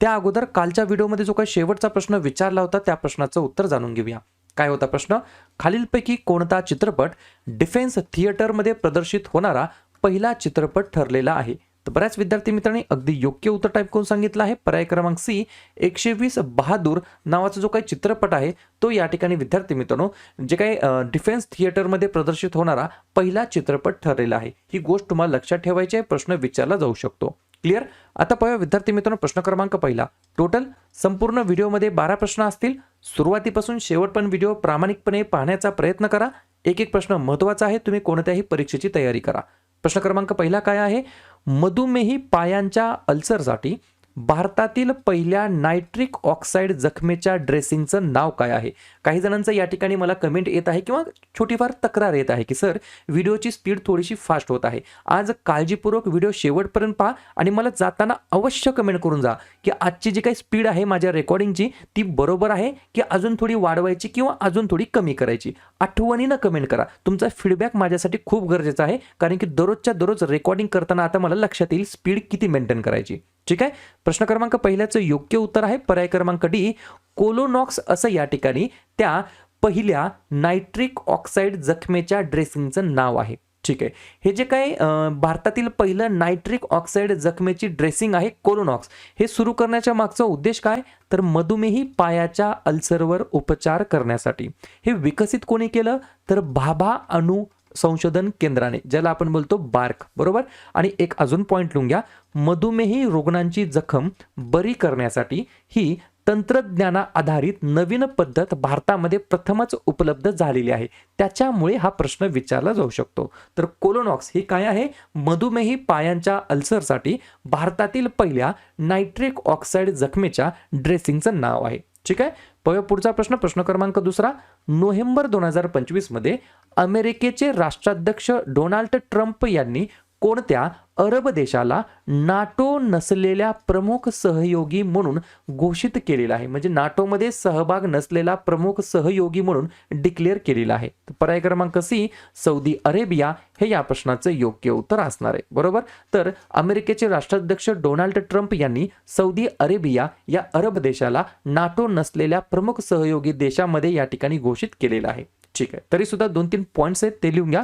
त्या अगोदर कालच्या व्हिडिओमध्ये जो काही शेवटचा प्रश्न विचारला होता त्या प्रश्नाचं उत्तर जाणून घेऊया. काय होता प्रश्न? खालीलपैकी कोणता चित्रपट डिफेन्स थिएटरमध्ये प्रदर्शित होणारा पहिला चित्रपट ठरलेला आहे? तर बऱ्याच विद्यार्थी मित्रांनी अगदी योग्य उत्तर टाईप करून सांगितलं आहे. पर्याय क्रमांक सी एकशे वीस बहादूर नावाचा जो काही चित्रपट आहे तो या ठिकाणी विद्यार्थी मित्रांनो जे काही डिफेन्स थिएटरमध्ये प्रदर्शित होणारा पहिला चित्रपट ठरलेला आहे. ही गोष्ट तुम्हाला लक्षात ठेवायची आहे प्रश्न विचारला जाऊ शकतो. क्लिअर? आता पाहूया विद्यार्थी मित्रांनो प्रश्न क्रमांक पहिला. टोटल संपूर्ण व्हिडिओमध्ये बारा प्रश्न असतील. सुरुवातीपासून शेवटपर्यंत व्हिडिओ प्रामाणिकपणे पाहण्याचा प्रयत्न करा. एक एक प्रश्न महत्त्वाचा आहे तुम्ही कोणत्याही परीक्षेची तयारी करा. प्रश्न क्रमांक पहिला काय आहे? मधुमेही पायांच्या अल्सरसाठी भारतातील पहिल्या नायट्रिक ऑक्साईड जखमेच्या ड्रेसिंगचं नाव काय आहे? काही जणांचं या ठिकाणी मला कमेंट येत आहे किंवा छोटीफार तक्रार येत आहे की सर व्हिडिओची स्पीड थोडीशी फास्ट होत आहे. आज काळजीपूर्वक व्हिडिओ शेवटपर्यंत पहा आणि मला जाताना अवश्य कमेंट करून जा की आजची जी काही स्पीड आहे माझ्या रेकॉर्डिंगची ती बरोबर आहे की अजून थोडी वाढवायची किंवा अजून थोडी कमी करायची? आठवणीनं कमेंट करा. तुमचा फीडबॅक माझ्यासाठी खूप गरजेचा आहे कारण की दररोजच्या दररोज रेकॉर्डिंग करताना आता मला लक्षात येईल स्पीड किती मेंटेन करायची. ठीक आहे? प्रश्न क्रमांक पहिल्याचं योग्य उत्तर आहे. पर्याय क्रमांक डी कोलोनॉक्स असं या ठिकाणी त्या पहिल्या नायट्रिक ऑक्साईड जखमेच्या ड्रेसिंगचं नाव आहे. ठीक आहे? हे जे काही भारतातील पहिलं नायट्रिक ऑक्साईड जखमेची ड्रेसिंग आहे कोलोनॉक्स हे सुरू करण्याच्या मागचा उद्देश काय? तर मधुमेही पायाच्या अल्सरवर उपचार करण्यासाठी. हे विकसित कोणी केलं? तर भाभा अणु संशोधन केंद्राने ज्याला आपण बोलतो बार्क बरोबर? आणि एक अजून पॉईंट लिहून घ्या. मधुमेही रुग्णांची जखम बरी करण्यासाठी ही तंत्रज्ञाना आधारित नवीन पद्धत भारतामध्ये प्रथमच उपलब्ध झालेली आहे. त्याच्यामुळे हा प्रश्न विचारला जाऊ शकतो. तर कोलोनॉक्स ही काय आहे? मधुमेही पायांच्या अल्सरसाठी भारतातील पहिल्या नायट्रिक ऑक्साईड जखमेच्या ड्रेसिंगचं नाव आहे. ठीक आहे? पहा पुढचा प्रश्न प्रश्न क्रमांक दुसरा. नोव्हेंबर दोन हजार पंचवीसमध्ये अमेरिकेचे राष्ट्राध्यक्ष डोनाल्ड ट्रम्प यांनी कोणत्या अरब देशाला नाटो नसलेल्या प्रमुख सहयोगी म्हणून घोषित केलेला आहे? म्हणजे नाटोमध्ये सहभाग नसलेला प्रमुख सहयोगी म्हणून डिक्लेअर केलेला आहे. पर्याय क्रमांक सी सौदी अरेबिया हे या प्रश्नाचं योग्य उत्तर असणार आहे. बरोबर? तर अमेरिकेचे राष्ट्राध्यक्ष डोनाल्ड ट्रम्प यांनी सौदी अरेबिया या अरब देशाला नाटो नसलेल्या प्रमुख सहयोगी देशामध्ये या ठिकाणी घोषित केलेलं आहे. ठीक आहे. तरी सुद्धा दोन तीन पॉईंट्स आहेत ते लिहून घ्या.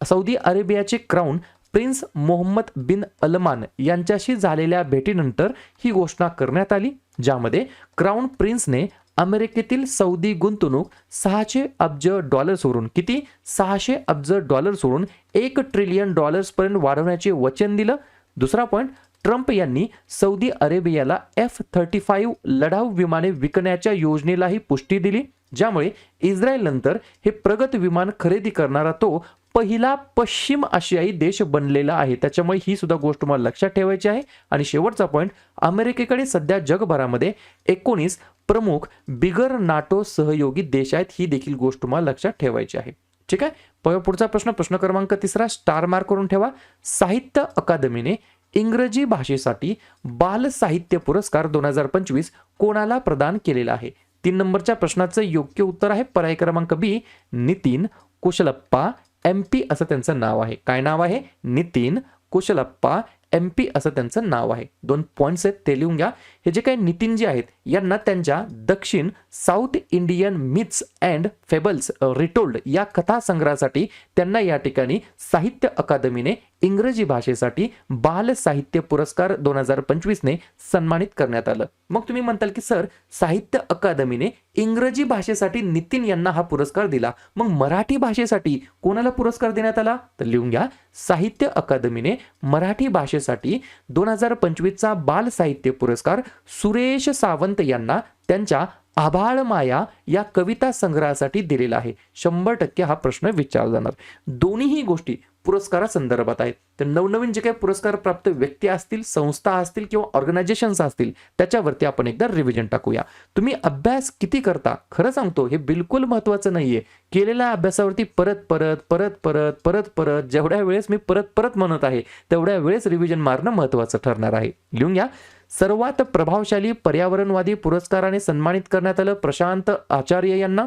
सौदी अरेबियाचे crown prince Mohammed bin Salman यांच्याशी झालेल्या भेटीनंतर ही घोषणा करण्यात आली ज्यामध्ये क्राऊन प्रिन्सने अमेरिकेतील सौदी गुंतवणूक सहाशे अब्ज डॉलर्सवरून किती? सहाशे अब्ज डॉलर्सवरून एक ट्रिलियन डॉलर्सपर्यंत वाढवण्याचे वचन दिलं. दुसरा पॉईंट ट्रम्प यांनी सौदी अरेबियाला एफ थर्टी फाईव्ह लढाऊ विमाने विकण्याच्या योजनेलाही पुष्टी दिली. ज्यामुळे इस्रायल नंतर हे प्रगत विमान खरेदी करणारा तो पहिला पश्चिम आशियाई देश बनलेला आहे. त्याच्यामुळे ही सुद्धा गोष्ट तुम्हाला लक्षात ठेवायची आहे. आणि शेवटचा पॉईंट अमेरिकेकडे सध्या जगभरामध्ये एकोणीस प्रमुख बिगर नाटो सहयोगी देश आहेत. ही देखील गोष्ट तुम्हाला लक्षात ठेवायची आहे. ठीक आहे? पुढचा प्रश्न प्रश्न क्रमांक तिसरा स्टार मार्क करून ठेवा. साहित्य अकादमीने इंग्रजी भाषेसाठी बाल साहित्य पुरस्कार दोन हजार पंचवीस कोणाला प्रदान केलेला आहे? तीन नंबरच्या प्रश्नाचं योग्य उत्तर आहे. पर्याय क्रमांक B Nitin Kushalappa M P असं त्यांचं नाव आहे. काय नाव आहे? नितीन कुशलप्पा एम पी असं त्यांचं नाव आहे. दोन पॉईंट्स आहेत ते लिहून घ्या. हे जे काही नितीन जे आहेत यांना त्यांच्या दक्षिण south Indian myths and fables retold या कथासंग्रहासाठी त्यांना या ठिकाणी साहित्य अकादमीने इंग्रजी भाषेसाठी बाल साहित्य पुरस्कार दोन हजार पंचवीसने सन्मानित करण्यात आलं. मग तुम्ही म्हणताल की सर साहित्य अकादमीने इंग्रजी भाषेसाठी नितीन यांना हा पुरस्कार दिला. मग मराठी भाषेसाठी कोणाला पुरस्कार देण्यात आला? तर लिहून घ्या. साहित्य अकादमीने मराठी भाषेसाठी दोन हजार पंचवीसचा बाल साहित्य पुरस्कार सुरेश सावंत यांना त्यांच्या आभाळ माया या कविता संग्रहासाठी दिलेला आहे. शंभर टक्के हा प्रश्न विचारला जाणार. दोन्हीही गोष्टी पुरस्कारासंदर्भात आहेत. तर नवनवीन जे काही पुरस्कार प्राप्त व्यक्ती असतील संस्था असतील किंवा ऑर्गनायझेशन्स असतील त्याच्यावरती आपण एकदा रिव्हिजन टाकूया. तुम्ही अभ्यास किती करता? खरं सांगतो हे बिलकुल महत्वाचं नाहीये. केलेल्या अभ्यासावरती परत परत परत परत परत परत जेवढ्या वेळेस मी परत परत म्हणत आहे तेवढ्या वेळेस रिव्हिजन मारणं महत्वाचं ठरणार आहे. लिहून घ्या. सर्वात प्रभावशाली पर्यावरणवादी पुरस्काराने सन्मानित करण्यात आलं प्रशांत आचार्य यांना.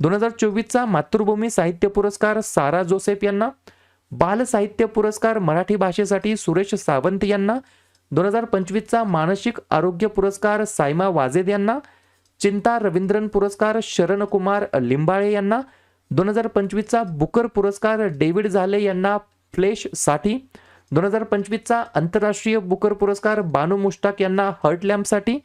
दोन हजार चोवीसचा मातृभूमी साहित्य पुरस्कार सारा जोसेफ यांना. बाल साहित्य पुरस्कार मराठी भाषेसाठी सुरेश सावंत यांना. दोन हजार पंचवीसचा मानसिक आरोग्य पुरस्कार सायमा वाजेद यांना. चिंता रवींद्रन पुरस्कार शरण कुमार लिंबाळे यांना. दोन हजार पंचवीसचा बुकर पुरस्कार डेव्हिड झाले यांना फ्लेशसाठी. दोन हजार पंचवीसचा आंतरराष्ट्रीय बुकर पुरस्कार बानू मुश्ताक यांना हर्ट लॅम्पसाठी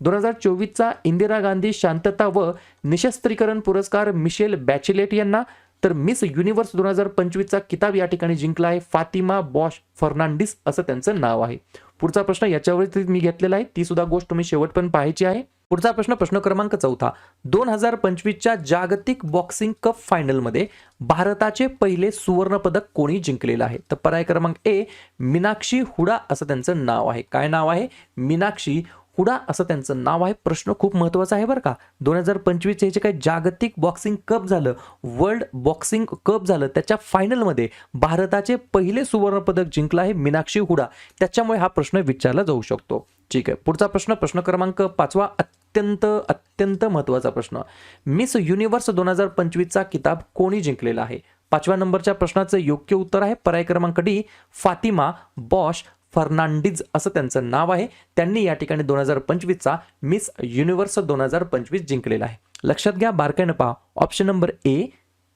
दोन हजार चोवीसचा इंदिरा गांधी शांतता व निशस्त्रीकरण पुरस्कार मिशेल बॅचिलेट यांना तर मिस युनिव्हर्स दोन हजार पंचवीसचा किताब या ठिकाणी जिंकला आहे फातिमा बॉश फर्नांडिस असं त्यांचं नाव आहे. पुढचा प्रश्न याच्यावरती मी घेतलेला आहे ती सुद्धा गोष्ट तुम्ही शेवट पण पाहायची आहे. पुढचा प्रश्न प्रश्न क्रमांक चौथा. दोन हजार पंचवीसच्या जागतिक बॉक्सिंग कप फायनलमध्ये भारताचे पहिले सुवर्णपदक कोणी जिंकलेलं आहे? तर पर्याय क्रमांक ए मीनाक्षी हुडा असं त्यांचं नाव आहे. काय नाव आहे? मीनाक्षी हुडा असं त्यांचं नाव आहे. प्रश्न खूप महत्त्वाचा आहे बरं का. दोन हजार पंचवीस हे जे काही जागतिक बॉक्सिंग कप झालं वर्ल्ड बॉक्सिंग कप झालं त्याच्या फायनलमध्ये भारताचे पहिले सुवर्णपदक जिंकलं आहे मीनाक्षी हुडा. त्याच्यामुळे हा प्रश्न विचारला जाऊ शकतो. ठीक आहे. पुढचा प्रश्न प्रश्न क्रमांक पाचवा अत्यंत अत्यंत महत्त्वाचा प्रश्न. मिस युनिव्हर्स दोन हजार पंचवीसचा किताब कोणी जिंकलेला आहे? पाचव्या नंबरच्या प्रश्नाचं योग्य उत्तर आहे पर्याय क्रमांक डी फातिमा बॉश फर्नांडिज असं त्यांचं नाव आहे. त्यांनी या ठिकाणी दोन हजार पंचवीसचा मिस युनिव्हर्स दोन हजार पंचवीस जिंकलेला आहे. लक्षात घ्या बारकाईनं पहा. Option number A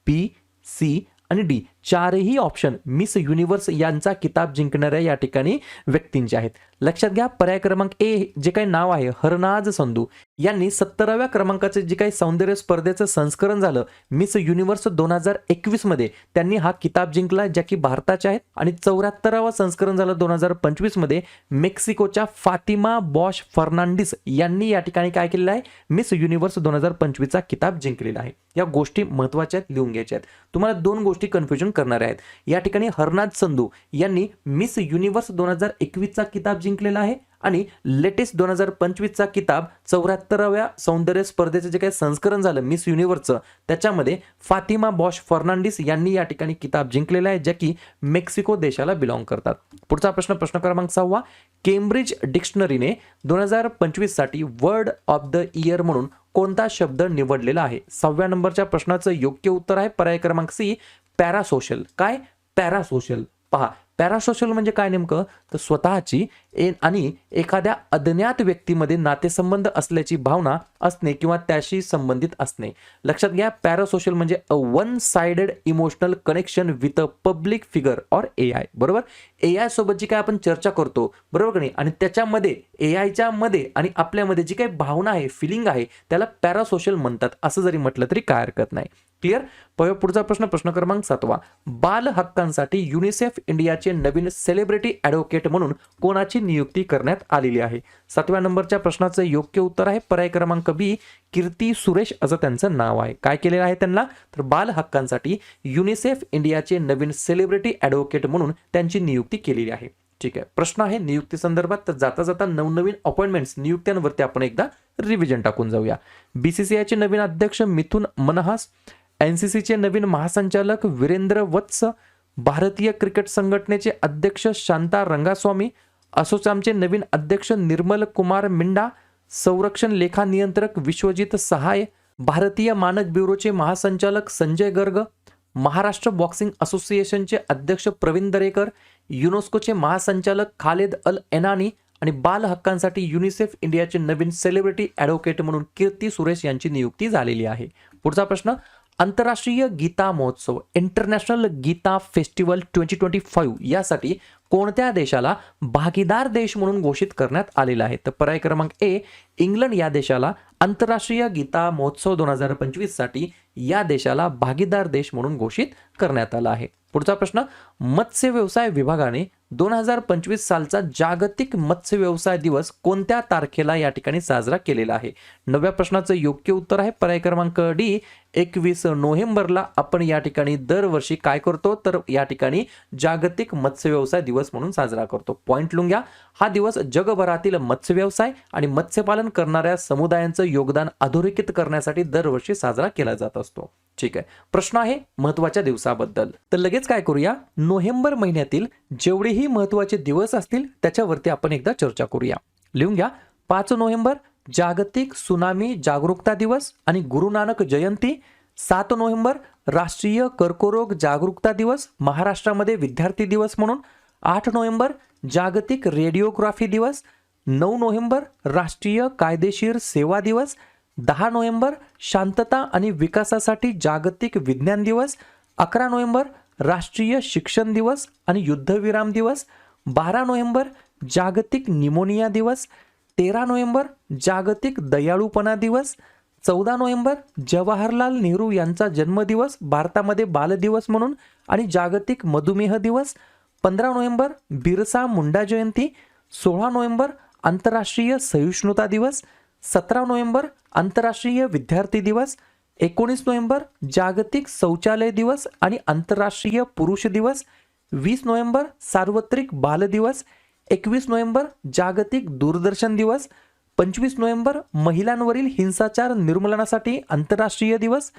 B C आणि डी. चारही ऑप्शन मिस युनिव्हर्स यांचा किताब जिंकणाऱ्या या ठिकाणी व्यक्तींचे आहेत. लक्षात घ्या पर्याय क्रमांक ए जे काही नाव आहे हरनाज संधू. यांनी सत्तराव्या क्रमांकाचे जे काही सौंदर्य स्पर्धेचं संस्करण झालं मिस युनिव्हर्स दोन हजार एकवीसमध्ये त्यांनी हा किताब जिंकला ज्या की भारताचे आहेत. आणि चौऱ्याहत्तरावा संस्करण झालं दोन हजार पंचवीसमध्ये मेक्सिकोच्या फातिमा बॉश फर्नांडिस यांनी या ठिकाणी काय केलेलं आहे? मिस युनिव्हर्स दोन हजार पंचवीसचा किताब जिंकलेला आहे. या गोष्टी महत्त्वाच्या आहेत लिहून घ्यायच्या आहेत. तुम्हाला दोन गोष्टी कन्फ्युजन करणार आहेत. या ठिकाणी हरनाथ संधू यांनी मिस युनिव्हर्स दोन हजार एकवीसचा किताब जिंकलेला आहे आणि लेटेस्ट दोन हजार पंचवीसचा किताब चौऱ्याहत्तराव्या सौंदर्य स्पर्धेचं जे काही संस्करण झालं मिस युनिव्हर्सचं त्याच्यामध्ये फातिमा बॉश फर्नांडिस यांनी या ठिकाणी किताब जिंकलेला आहे ज्या की मेक्सिको देशाला बिलॉंग करतात. पुढचा प्रश्न प्रश्न क्रमांक सहावा. केम्ब्रिज डिक्शनरीने दोन हजार पंचवीससाठी वर्ड ऑफ द इयर म्हणून कोणता शब्द निवडलेला आहे? सहाव्या नंबरच्या प्रश्नाचं योग्य उत्तर आहे. पर्याय क्रमांक सी पॅरासोशल. काय? पॅरासोशल. पहा पॅरासोशल म्हणजे काय नेमकं? तर स्वतःची ए आणि एखाद्या अज्ञात व्यक्तीमध्ये नातेसंबंध असल्याची भावना असणे किंवा त्याशी संबंधित असणे. लक्षात घ्या पॅरासोशल म्हणजे a one sided emotional connection with a public figure or A I बरोबर? ए आय सोबत जी काय आपण चर्चा करतो बरोबर का नाही? आणि त्याच्यामध्ये ए आयच्या मध्ये आणि आपल्यामध्ये जी काही भावना आहे फिलिंग आहे त्याला पॅरासोशल म्हणतात. असं जरी म्हटलं तरी काय हरकत नाही. क्लिअर पुढचा प्रश्न प्रश्न क्रमांक सातवा. बाल हक्कांसाठी युनिसेफ इंडियाचे नवीन सेलिब्रिटी ॲडव्होकेट म्हणून कोणाची नियुक्ती करण्यात आलेली आहे. सातव्या नंबरच्या प्रश्नाचं योग्य उत्तर आहे. पर्याय क्रमांक बी कीर्ती सुरेश असं त्यांचं नाव आहे. काय केलेलं आहे त्यांना? तर बाल हक्कांसाठी युनिसेफ इंडियाचे नवीन सेलिब्रिटी ॲडव्होकेट म्हणून त्यांची नियुक्ती केलेली आहे. ठीक आहे. प्रश्न आहे नियुक्ती संदर्भात. तर जाता जाता नवनवीन अपॉइंटमेंट्स नियुक्त्यांवरती आपण एकदा रिव्हिजन टाकून जाऊया. बीसीसीआयचे नवीन अध्यक्ष मिथुन मनहास एन सी सीचे नवीन महासंचालक वीरेंद्र वत्स भारतीय क्रिकेट संघटनेचे अध्यक्ष शांता रंगास्वामी असोचामचे नवीन अध्यक्ष निर्मल कुमार मिंडा संरक्षण लेखा नियंत्रक विश्वजित सहाय भारतीय मानक ब्युरोचे महासंचालक संजय गर्ग महाराष्ट्र बॉक्सिंग असोसिएशनचे अध्यक्ष प्रवीण दरेकर युनेस्कोचे महासंचालक खालेद अल एनानी आणि बाल हक्कांसाठी युनिसेफ इंडियाचे नवीन सेलिब्रिटी ॲडव्होकेट म्हणून कीर्ती सुरेश यांची नियुक्ती झालेली आहे. पुढचा प्रश्न आंतरराष्ट्रीय गीता महोत्सव international Gita festival twenty twenty five यासाठी कोणत्या देशाला भागीदार देश म्हणून घोषित करण्यात आलेला आहे? तर पर्याय क्रमांक ए इंग्लंड या देशाला आंतरराष्ट्रीय गीता महोत्सव दोन हजार पंचवीससाठी या देशाला भागीदार देश म्हणून घोषित करण्यात आला आहे. पुढचा प्रश्न मत्स्य व्यवसाय विभागाने दोन हजार पंचवीस सालचा जागतिक मत्स्य व्यवसाय दिवस कोणत्या तारखेला या ठिकाणी साजरा केलेला आहे? नव्या प्रश्नाचं योग्य उत्तर आहे पर्याय क्रमांक डी. एकवीस नोव्हेंबरला आपण या ठिकाणी दरवर्षी काय करतो? तर या ठिकाणी जागतिक मत्स्य व्यवसाय दिवस म्हणून साजरा करतो. पॉइंट लिहून घ्या हा दिवस जगभरातील मत्स्य व्यवसाय आणि मत्स्यपालन करणाऱ्या समुदायांचं योगदान अधोरेखित करण्यासाठी दरवर्षी साजरा केला जात असतो. ठीक आहे. प्रश्न आहे महत्त्वाच्या दिवसाबद्दल. तर लगेच काय करूया? नोव्हेंबर महिन्यातील जेवढेही महत्त्वाचे दिवस असतील त्याच्यावरती आपण एकदा चर्चा करूया. लिहून घ्या. पाच नोव्हेंबर जागतिक सुनामी जागरूकता दिवस आणि गुरु नानक जयंती. सात नोव्हेंबर राष्ट्रीय कर्करोग जागरूकता दिवस महाराष्ट्रामध्ये विद्यार्थी दिवस म्हणून. आठ नोव्हेंबर जागतिक रेडिओग्राफी दिवस. नऊ नोव्हेंबर राष्ट्रीय कायदेशीर सेवा दिवस. दहा नोव्हेंबर शांतता आणि विकासासाठी जागतिक विज्ञान दिवस. अकरा नोव्हेंबर राष्ट्रीय शिक्षण दिवस आणि युद्धविराम दिवस बारा नोव्हेंबर जागतिक निमोनिया दिवस तेरा नोव्हेंबर जागतिक दयाळूपणा दिवस चौदा नोव्हेंबर जवाहरलाल नेहरू यांचा जन्मदिवस भारतामध्ये बालदिवस म्हणून आणि जागतिक मधुमेह दिवस पंधरा नोव्हेंबर बिरसा मुंडा जयंती सोळा नोव्हेंबर आंतरराष्ट्रीय सहिष्णुता दिवस सतरा नोव्हेंबर आंतरराष्ट्रीय विद्यार्थी दिवस एकोणीस नोव्हेंबर जागतिक शौचालय दिवस आणि आंतरराष्ट्रीय पुरुष दिवस. वीस नोव्हेंबर सार्वत्रिक बाल दिवस. एकवीस नोव्हेंबर जागतिक दूरदर्शन दिवस. पंचवीस नोव्हेंबर महिलांवरील हिंसाचार निर्मूलनासाठी आंतरराष्ट्रीय दिवस.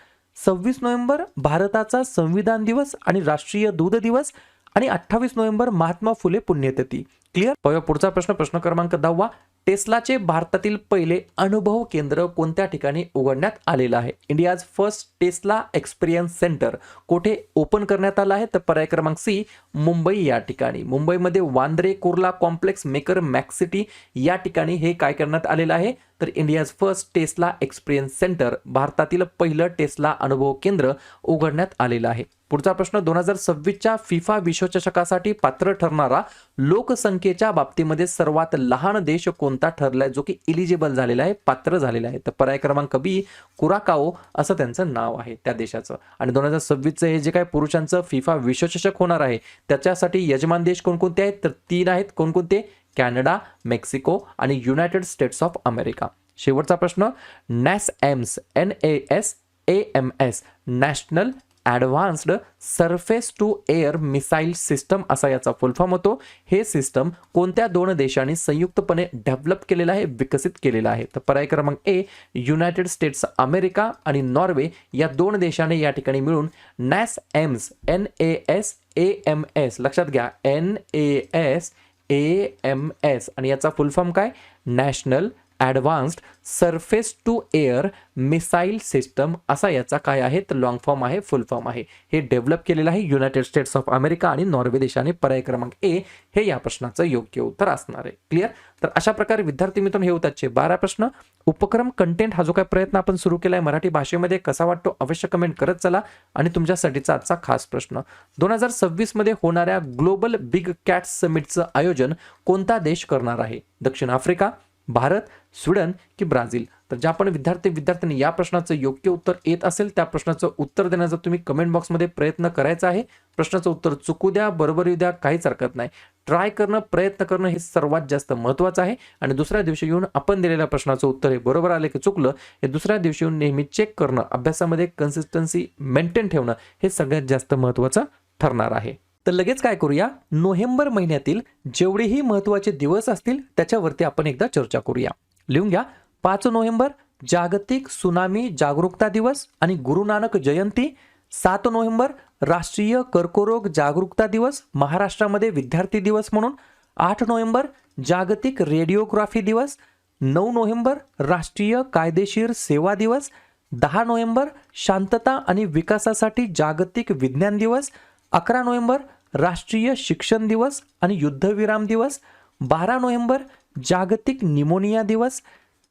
सव्वीस नोव्हेंबर भारताचा संविधान दिवस आणि राष्ट्रीय दूध दिवस. आणि अठ्ठावीस नोव्हेंबर महात्मा फुले पुण्यतिथी. क्लिअर? पुढचा प्रश्न प्रश्न क्रमांक दहावा. टेस्लाचे भारतातील पहिले अनुभव केंद्र कोणत्या ठिकाणी उघडण्यात आलेलं आहे? India's first Tesla experience centre कोठे ओपन करण्यात आलं आहे? तर पर्याय क्रमांक सी मुंबई या ठिकाणी. मुंबईमध्ये Bandra Kurla complex maker Maxity या ठिकाणी हे काय करण्यात आलेलं आहे? तर India's first Tesla experience centre भारतातील पहिलं टेस्ला अनुभव केंद्र उघडण्यात आलेलं आहे. पुढचा प्रश्न दोन हजार सव्वीसच्या फिफा विश्वचषकासाठी पात्र ठरणारा लोकसंख्येच्या बाबतीमध्ये सर्वात लहान देश कोणता ठरलाय जो की इलिजिबल झालेला आहे पात्र झालेला आहे? तर पर्याय क्रमांक बी कुराकाओ असं त्यांचं नाव आहे त्या देशाचं. आणि दोन हजार सव्वीसचं हे जे काय पुरुषांचं फिफा विश्वचषक होणार आहे त्याच्यासाठी यजमान देश कोणकोणते आहेत? तर तीन आहेत कोणकोणते? कॅनडा मेक्सिको आणि युनायटेड स्टेट्स ऑफ अमेरिका. शेवटचा प्रश्न NASAMS N A S A M S national advanced surface to air missile system असा याचा फुल फॉर्म होतो. हे सिस्टम कोणत्या दोन देशांनी संयुक्तपणे डेव्हलप केलेलं आहे विकसित केलेलं आहे? तर पर्याय क्रमांक ए युनायटेड स्टेट्स अमेरिका आणि नॉर्वे या दोन देशाने या ठिकाणी मिळून NASAMS N A S A M S लक्षात घ्या N A S A M S आणि याचा फुल फॉर्म काय? National advanced surface to air missile system असा याचा काय आहे? तर लॉंग फॉर्म आहे फुल फॉर्म आहे. हे डेव्हलप केलेलं आहे युनायटेड स्टेट्स ऑफ अमेरिका आणि नॉर्वे देशाने. पर्याय क्रमांक ए हे या प्रश्नाचं योग्य उत्तर असणार आहे. क्लिअर तर अशा प्रकारे विद्यार्थी मित्रांनो हे होतात बारा प्रश्न. उपक्रम कंटेंट हा जो काय प्रयत्न आपण सुरू केला आहे मराठी भाषेमध्ये कसा वाटतो अवश्य कमेंट करत चला. आणि तुमच्यासाठीचा आजचा खास प्रश्न. दोन हजार सव्वीसमध्ये होणाऱ्या ग्लोबल बिग कॅट समिटचं आयोजन कोणता देश करणार आहे? दक्षिण आफ्रिका भारत स्वीडन की ब्राझील. तर ज्या पण विद्यार्थी विद्यार्थ्यांनी या प्रश्नाचं योग्य उत्तर येत असेल त्या प्रश्नाचं उत्तर देण्याचा तुम्ही कमेंट बॉक्समध्ये प्रयत्न करायचा आहे. प्रश्नाचं उत्तर चुकू द्या बरोबर येऊ द्या काहीच हरकत नाही. ट्राय करणं प्रयत्न करणं हे सर्वात जास्त महत्त्वाचं आहे. आणि दुसऱ्या दिवशी येऊन आपण दिलेल्या प्रश्नाचं उत्तर हे बरोबर आले की चुकलं हे दुसऱ्या दिवशी येऊन नेहमी चेक करणं अभ्यासामध्ये कन्सिस्टन्सी मेंटेन ठेवणं हे सगळ्यात जास्त महत्त्वाचं ठरणार आहे. तर लगेच काय करूया? नोव्हेंबर महिन्यातील जेवढेही महत्त्वाचे दिवस असतील त्याच्यावरती आपण एकदा चर्चा करूया. लिहून घ्या. पाच नोव्हेंबर जागतिक सुनामी जागरूकता दिवस आणि गुरु नानक जयंती. सात नोव्हेंबर राष्ट्रीय कर्करोग जागरूकता दिवस महाराष्ट्रामध्ये विद्यार्थी दिवस म्हणून. आठ नोव्हेंबर जागतिक रेडिओग्राफी दिवस. नऊ नोव्हेंबर राष्ट्रीय कायदेशीर सेवा दिवस. दहा नोव्हेंबर शांतता आणि विकासासाठी जागतिक विज्ञान दिवस. अकरा नोव्हेंबर राष्ट्रीय शिक्षण दिवस आणि युद्धविराम दिवस. बारा नोव्हेंबर जागतिक निमोनिया दिवस.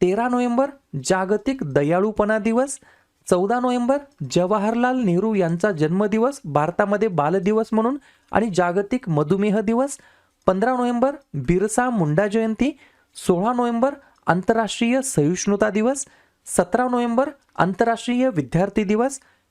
तेरा नोव्हेंबर जागतिक दयाळूपणा दिवस. चौदा नोव्हेंबर जवाहरलाल नेहरू यांचा जन्मदिवस भारतामध्ये बालदिवस म्हणून आणि जागतिक मधुमेह दिवस. पंधरा नोव्हेंबर बिरसा मुंडा जयंती. सोळा नोव्हेंबर आंतरराष्ट्रीय सहिष्णुता दिवस. सतरा नोव्हेंबर आंतरराष्ट्रीय विद्यार्थी दिवस.